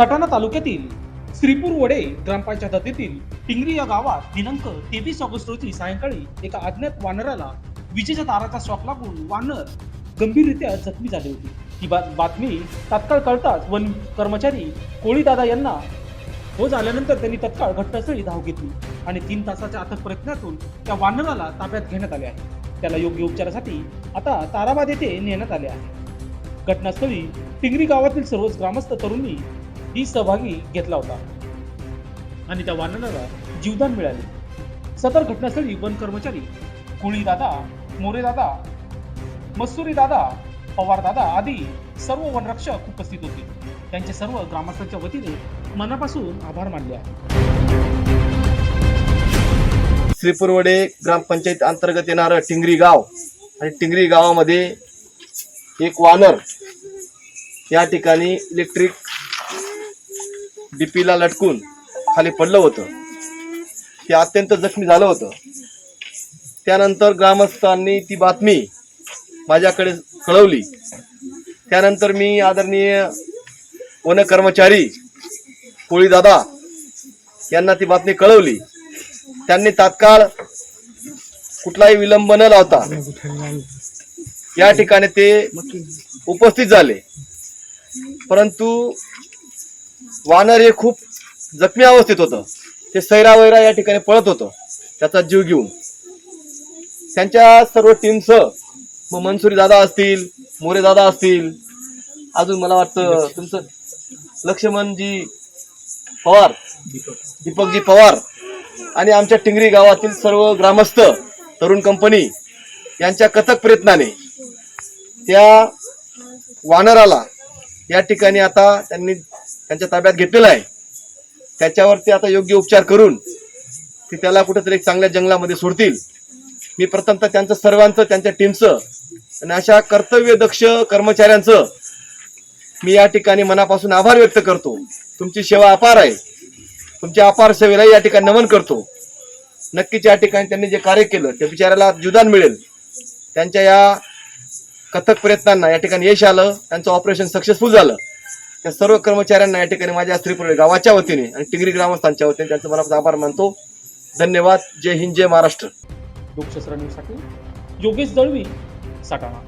सटाणा तालुक्यातील श्रीपूर वडे ग्रामपंचायत हद्दीतील टिंगरी या गावात दिनांक तेवीस ऑगस्ट रोजी सायंकाळी एका अज्ञात वानराला विजेच्या ताराचा शॉक लागून वानर गंभीररित्या जखमी झाले होते. ही बातमी तात्काळ कळताच वन कर्मचारी कोळीदादा यांना हो झाल्यानंतर त्यांनी तत्काळ घटनास्थळी धाव घेतली आणि तीन तासाच्या अथक प्रयत्नातून त्या वानराला ताब्यात घेण्यात आले आहे. त्याला योग्य उपचारासाठी आता ताराबाद येथे नेण्यात आले आहे. घटनास्थळी टिंगरी गावातील सर्वच ग्रामस्थ तरुणी ही सहभागी घेतला होता. आणि त्या वानराला जीवदान मिळाले. सदर घटनास्थळी वन कर्मचारी कुळी दादा मोरे दादा मस्सुरी दादा पवार दादा आदी सर्व वनरक्षक उपस्थित होते. त्यांचे सर्व ग्रामस्थांच्या वतीने मनापासून आभार मानले आहे श्रीपुरवडे ग्रामपंचायत अंतर्गत येणारं टिंगरी गाव आणि टिंगरी गावामध्ये एक वानर या ठिकाणी इलेक्ट्रिक डीपीला लटकून खाली पडलं होतं. ते अत्यंत जखमी झालं होतं. त्यानंतर ग्रामस्थांनी ती बातमी माझ्याकडे कळवली. त्यानंतर मी आदरणीय वन कर्मचारी कोळीदादा यांना ती बातमी कळवली. त्यांनी तात्काळ कुठलाही विलंब न लावता या ठिकाणी ते उपस्थित झाले. परंतु वानर हे खूप जखमी अवस्थेत होतं. ते सैरा वैरा या ठिकाणी पळत होतं. त्याचा जीव घेऊन. त्यांच्या सर्व टीमसह मग मनसुरी दादा असतील मोरे दादा असतील अजून मला वाटतं तुमचं लक्ष्मणजी पवार दीपकजी पवार आणि आमच्या टिंगरी गावातील सर्व ग्रामस्थ तरुण कंपनी यांच्या कथक प्रयत्नाने त्या वानराला या ठिकाणी आता त्यांनी त्यांच्या ताब्यात घेतलेला आहे. त्याच्यावरती आता योग्य उपचार करून ते त्याला कुठेतरी एक चांगल्या जंगलामध्ये सोडतील. मी प्रथमतः त्यांचं सर्वांचं त्यांच्या टीमचं आणि अशा कर्तव्यदक्ष कर्मचाऱ्यांचं मी या ठिकाणी मनापासून आभार व्यक्त करतो. तुमची सेवा अपार आहे. तुमच्या अपार सेवेला या ठिकाणी नमन करतो. नक्कीच या ठिकाणी त्यांनी जे कार्य केलं त्या बिचाऱ्याला जुदान मिळेल. त्यांच्या या कथक प्रयत्नांना या ठिकाणी यश आलं त्यांचं ऑपरेशन सक्सेसफुल झालं. त्या सर्व कर्मचाऱ्यांना या ठिकाणी माझ्या स्त्रीपूर गावाच्या वतीने आणि टिंगरी ग्रामस्थांच्या वतीने त्यांचं मला आभार मानतो. धन्यवाद. जय हिंद जय महाराष्ट्र. लोकशास्त्र न्यूजसाठी योगेश दळवी सटाणा